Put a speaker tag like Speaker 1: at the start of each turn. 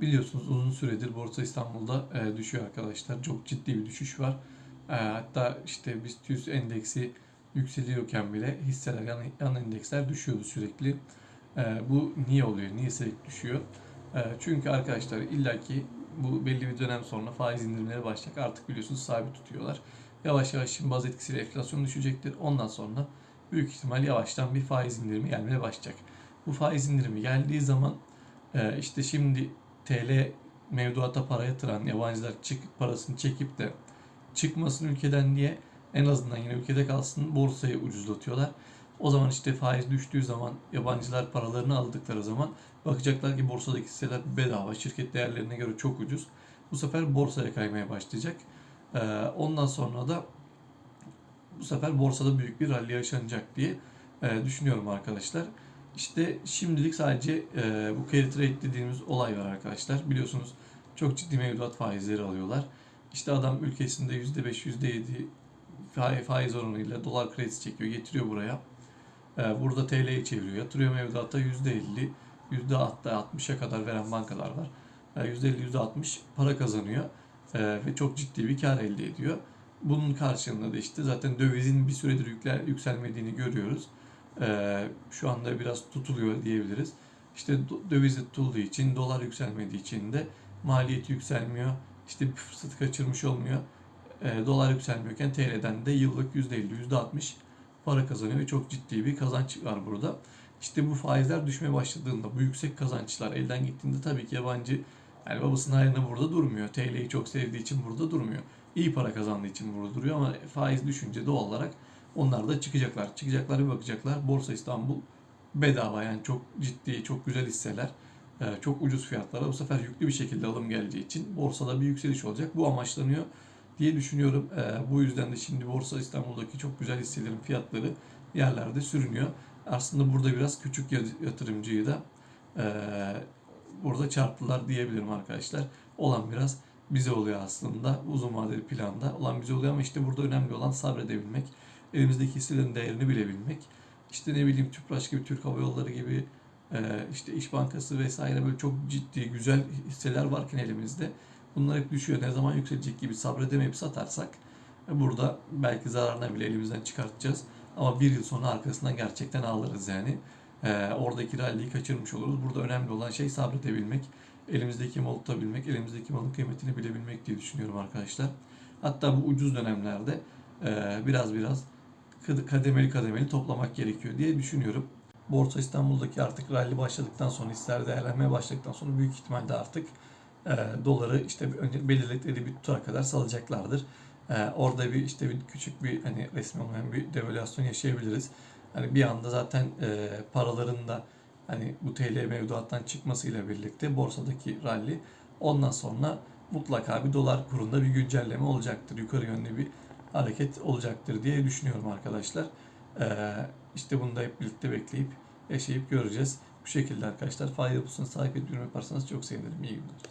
Speaker 1: Biliyorsunuz uzun süredir Borsa İstanbul'da e, düşüyor arkadaşlar. Çok ciddi bir düşüş var. E, hatta işte BIST 100 endeksi yükseliyorken bile hisseler, yan, yan endeksler düşüyordu sürekli. E, bu niye oluyor? Niye sürekli düşüyor? E, çünkü arkadaşlar illaki bu belli bir dönem sonra faiz indirimleri başlayacak. Artık biliyorsunuz sabit tutuyorlar. Yavaş yavaş şimdi baz etkisiyle enflasyon düşecektir. Ondan sonra büyük ihtimal yavaştan bir faiz indirimi gelmeye başlayacak. Bu faiz indirimi geldiği zaman e, işte şimdi TL mevduata para yatıran yabancılar çık parasını çekip de çıkmasın ülkeden diye en azından yine ülkede kalsın borsayı ucuzlatıyorlar. O zaman işte faiz düştüğü zaman yabancılar paralarını aldıkları zaman bakacaklar ki borsadaki hisseler bedava şirket değerlerine göre çok ucuz. Bu sefer borsaya kaymaya başlayacak. Ee, ondan sonra da bu sefer borsada büyük bir rally yaşanacak diye e, düşünüyorum arkadaşlar. İşte şimdilik sadece e, bu carry trade dediğimiz olay var arkadaşlar. Biliyorsunuz çok ciddi mevduat faizleri alıyorlar. İşte adam ülkesinde %5, %7 faiz oranıyla dolar kredisi çekiyor, getiriyor buraya. E, burada TL'ye çeviriyor. Yatırıyor mevduata %50, %60'a kadar veren bankalar var. E, %50, %60 para kazanıyor. E, ve çok ciddi bir kar elde ediyor. Bunun karşılığında da işte zaten dövizin bir süredir yükler, yükselmediğini görüyoruz. Ee, şu anda biraz tutuluyor diyebiliriz. İşte döviz tutulduğu için, dolar yükselmediği için de maliyeti yükselmiyor. İşte bir fırsatı kaçırmış olmuyor. Ee, dolar yükselmiyorken TL'den de yıllık %50, %60 para kazanıyor ve çok ciddi bir kazanç var burada. İşte bu faizler düşmeye başladığında, bu yüksek kazançlar elden gittiğinde tabii ki yabancı yani babasının hayrına burada durmuyor. TL'yi çok sevdiği için burada durmuyor. İyi para kazandığı için burada duruyor ama faiz düşünce doğal olarak onlar da çıkacaklar. Çıkacaklar bir bakacaklar. Borsa İstanbul bedava yani çok ciddi, çok güzel hisseler. e, Çok ucuz fiyatlara bu sefer yüklü bir şekilde alım geleceği için borsada bir yükseliş olacak. Bu amaçlanıyor diye düşünüyorum. E, Bu yüzden de şimdi Borsa İstanbul'daki çok güzel hisselerin fiyatları yerlerde sürünüyor. Aslında burada biraz küçük yatırımcıyı da e, burada çarptılar diyebilirim arkadaşlar. Olan biraz bize oluyor aslında. Uzun vadeli planda olan bize oluyor ama işte burada önemli olan sabredebilmek. Elimizdeki hisselerin değerini bilebilmek. İşte ne bileyim Tüpraş gibi, Türk Hava Yolları gibi, e, işte İş Bankası vesaire böyle çok ciddi, güzel hisseler varken elimizde bunlar hep düşüyor. Ne zaman yükselecek gibi sabredemeyip satarsak e, burada belki zararına bile elimizden çıkartacağız. Ama bir yıl sonra arkasından gerçekten ağlarız yani. E, oradaki rally'yi kaçırmış oluruz. Burada önemli olan şey sabredebilmek. Elimizdeki malı tutabilmek, elimizdeki malın kıymetini bilebilmek diye düşünüyorum arkadaşlar. Hatta bu ucuz dönemlerde e, biraz biraz kademeli kademeli toplamak gerekiyor diye düşünüyorum. Borsa İstanbul'daki artık rally başladıktan sonra hisseler değerlenmeye başladıktan sonra büyük ihtimalle artık e, doları işte önce belirledikleri bir tutara kadar salacaklardır. E, orada bir işte bir küçük bir hani resmi olmayan bir devalüasyon yaşayabiliriz. Hani bir anda zaten e, paraların da hani bu TL mevduattan çıkmasıyla birlikte borsadaki rally ondan sonra mutlaka bir dolar kurunda bir güncelleme olacaktır. Yukarı yönlü bir hareket olacaktır diye düşünüyorum arkadaşlar. Ee, işte bunu da hep birlikte bekleyip yaşayıp göreceğiz. Bu şekilde arkadaşlar faydalı bulsanız takip edip yorum yaparsanız çok sevinirim. İyi günler.